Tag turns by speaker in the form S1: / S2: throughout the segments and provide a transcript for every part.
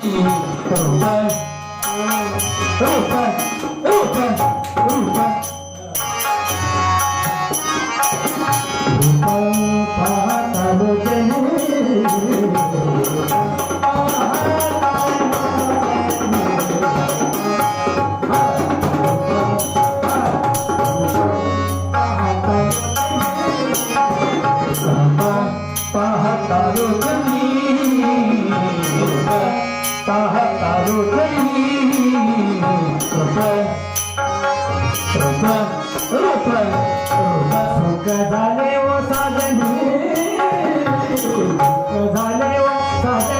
S1: 一，二，三，二，三，二，三。Rupa, Rupa, Rupa, Rupa, Rupa, Rupa, Rupa, Rupa, Rupa, Rupa, Rupa, Rupa, Rupa,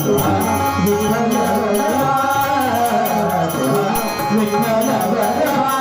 S1: Ah, you.